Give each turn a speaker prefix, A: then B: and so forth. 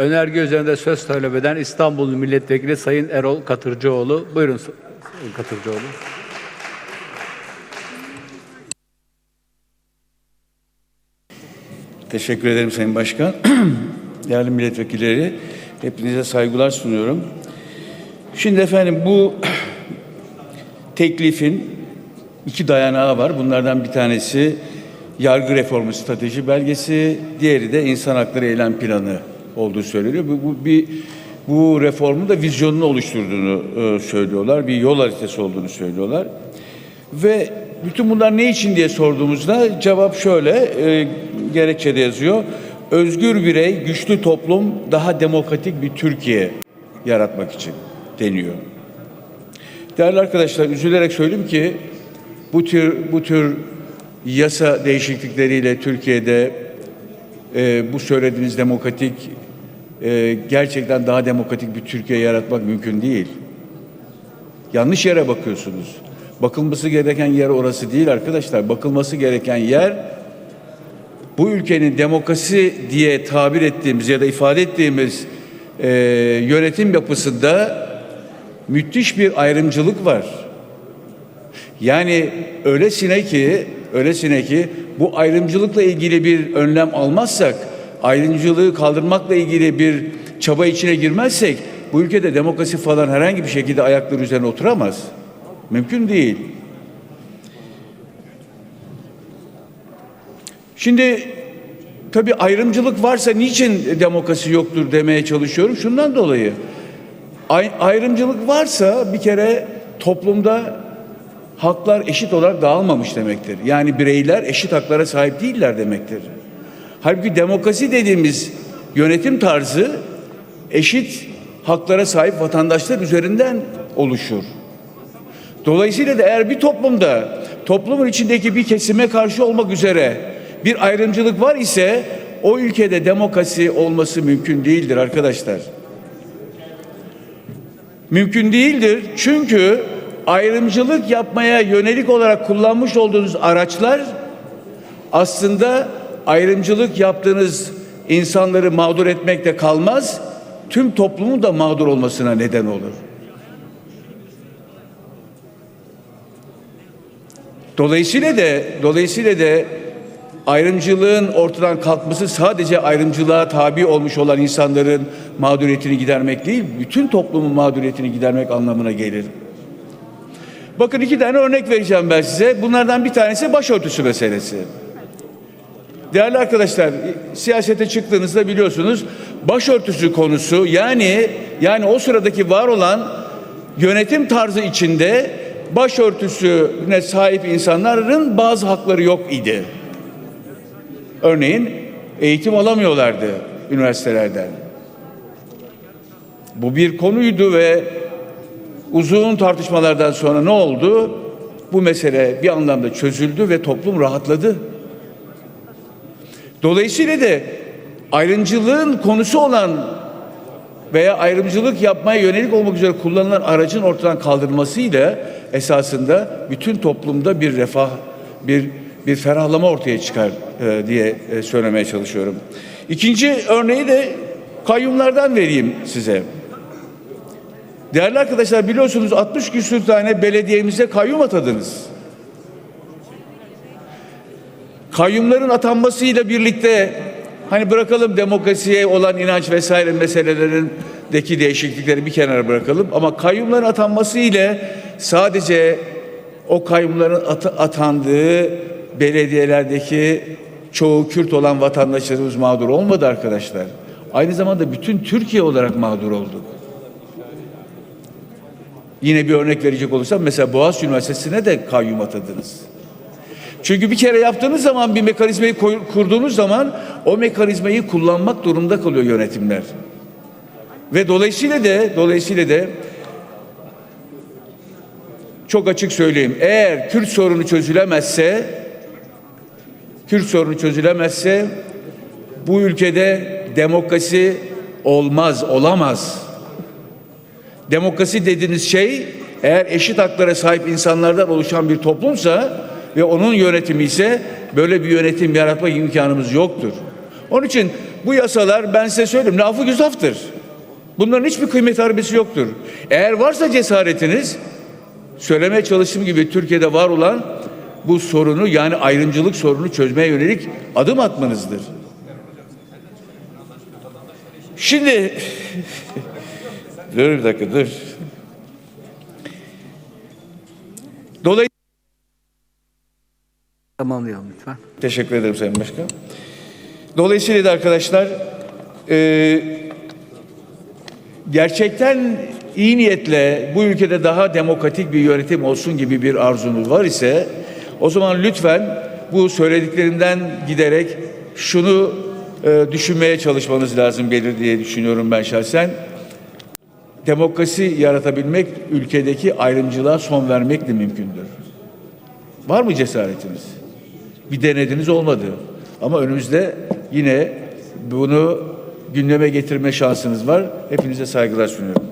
A: Önerge üzerinde söz talep eden İstanbul Milletvekili Sayın Erol Katırcıoğlu. Buyurun Sayın Katırcıoğlu.
B: Teşekkür ederim Sayın Başkan. Değerli milletvekilleri, hepinize saygılar sunuyorum. Şimdi efendim bu teklifin iki dayanağı var. Bunlardan bir tanesi yargı reformu strateji belgesi, diğeri de insan hakları eylem planı olduğu söyleniyor. Bu, bu bir bu reformun da vizyonunu oluşturduğunu e, söylüyorlar. Bir yol haritası olduğunu söylüyorlar. Ve bütün bunlar ne için diye sorduğumuzda cevap şöyle, e, gerekçede yazıyor. Özgür birey, güçlü toplum, daha demokratik bir Türkiye yaratmak için deniyor. Değerli arkadaşlar, üzülerek söyleyeyim ki bu tür bu tür yasa değişiklikleriyle Türkiye'de e, bu söylediğiniz demokratik, e, gerçekten daha demokratik bir Türkiye yaratmak mümkün değil. Yanlış yere bakıyorsunuz. Bakılması gereken yer orası değil arkadaşlar. Bakılması gereken yer bu ülkenin demokrasi diye tabir ettiğimiz ya da ifade ettiğimiz e, yönetim yapısında müthiş bir ayrımcılık var. Yani öylesine ki öylesine ki bu ayrımcılıkla ilgili bir önlem almazsak, ayrımcılığı kaldırmakla ilgili bir çaba içine girmezsek bu ülkede demokrasi falan herhangi bir şekilde ayakları üzerine oturamaz. Mümkün değil. Şimdi tabii ayrımcılık varsa niçin demokrasi yoktur demeye çalışıyorum. Şundan dolayı ay- ayrımcılık varsa bir kere toplumda haklar eşit olarak dağılmamış demektir. Yani bireyler eşit haklara sahip değiller demektir. Halbuki demokrasi dediğimiz yönetim tarzı eşit haklara sahip vatandaşlar üzerinden oluşur. Dolayısıyla da eğer bir toplumda toplumun içindeki bir kesime karşı olmak üzere bir ayrımcılık var ise o ülkede demokrasi olması mümkün değildir arkadaşlar. Mümkün değildir çünkü ayrımcılık yapmaya yönelik olarak kullanmış olduğunuz araçlar aslında ayrımcılık yaptığınız insanları mağdur etmekte kalmaz, tüm toplumun da mağdur olmasına neden olur. Dolayısıyla da dolayısıyla da ayrımcılığın ortadan kalkması sadece ayrımcılığa tabi olmuş olan insanların mağduriyetini gidermek değil, bütün toplumun mağduriyetini gidermek anlamına gelir. Bakın iki tane örnek vereceğim ben size. Bunlardan bir tanesi başörtüsü meselesi. Değerli arkadaşlar, siyasete çıktığınızda biliyorsunuz başörtüsü konusu yani yani o sıradaki var olan yönetim tarzı içinde başörtüsüne sahip insanların bazı hakları yok idi. Örneğin eğitim alamıyorlardı üniversitelerden. Bu bir konuydu ve uzun tartışmalardan sonra ne oldu? Bu mesele bir anlamda çözüldü ve toplum rahatladı. Dolayısıyla da ayrımcılığın konusu olan veya ayrımcılık yapmaya yönelik olmak üzere kullanılan aracın ortadan kaldırılmasıyla esasında bütün toplumda bir refah, bir bir ferahlama ortaya çıkar e, diye e, söylemeye çalışıyorum. İkinci örneği de kayyumlardan vereyim size. Değerli arkadaşlar biliyorsunuz 60 küsür tane belediyemize kayyum atadınız. Kayyumların atanmasıyla birlikte hani bırakalım demokrasiye olan inanç vesaire meselelerindeki değişiklikleri bir kenara bırakalım ama kayyumların atanması ile sadece o kayyumların at- atandığı belediyelerdeki çoğu Kürt olan vatandaşlarımız mağdur olmadı arkadaşlar. Aynı zamanda bütün Türkiye olarak mağdur olduk. Yine bir örnek verecek olursam mesela Boğaziçi Üniversitesi'ne de kayyum atadınız. Çünkü bir kere yaptığınız zaman bir mekanizmayı kurduğunuz zaman o mekanizmayı kullanmak durumunda kalıyor yönetimler. Ve dolayısıyla da dolayısıyla da çok açık söyleyeyim. Eğer Kürt sorunu çözülemezse Kürt sorunu çözülemezse bu ülkede demokrasi olmaz, olamaz. Demokrasi dediğiniz şey eğer eşit haklara sahip insanlardan oluşan bir toplumsa ve onun yönetimi ise böyle bir yönetim yaratma imkanımız yoktur. Onun için bu yasalar ben size söyleyeyim lafı güzaftır. Bunların hiçbir kıymet harbisi yoktur. Eğer varsa cesaretiniz söylemeye çalıştığım gibi Türkiye'de var olan bu sorunu yani ayrımcılık sorunu çözmeye yönelik adım atmanızdır. Şimdi dur bir dakika dur. Dolayısıyla
A: Tamamlayalım lütfen.
B: Teşekkür ederim Sayın Başkan. Dolayısıyla da arkadaşlar e, gerçekten iyi niyetle bu ülkede daha demokratik bir yönetim olsun gibi bir arzunuz var ise o zaman lütfen bu söylediklerimden giderek şunu e, düşünmeye çalışmanız lazım gelir diye düşünüyorum ben şahsen. Demokrasi yaratabilmek ülkedeki ayrımcılığa son vermekle mümkündür. Var mı cesaretiniz? Bir denediniz olmadı. Ama önümüzde yine bunu gündeme getirme şansınız var. Hepinize saygılar sunuyorum.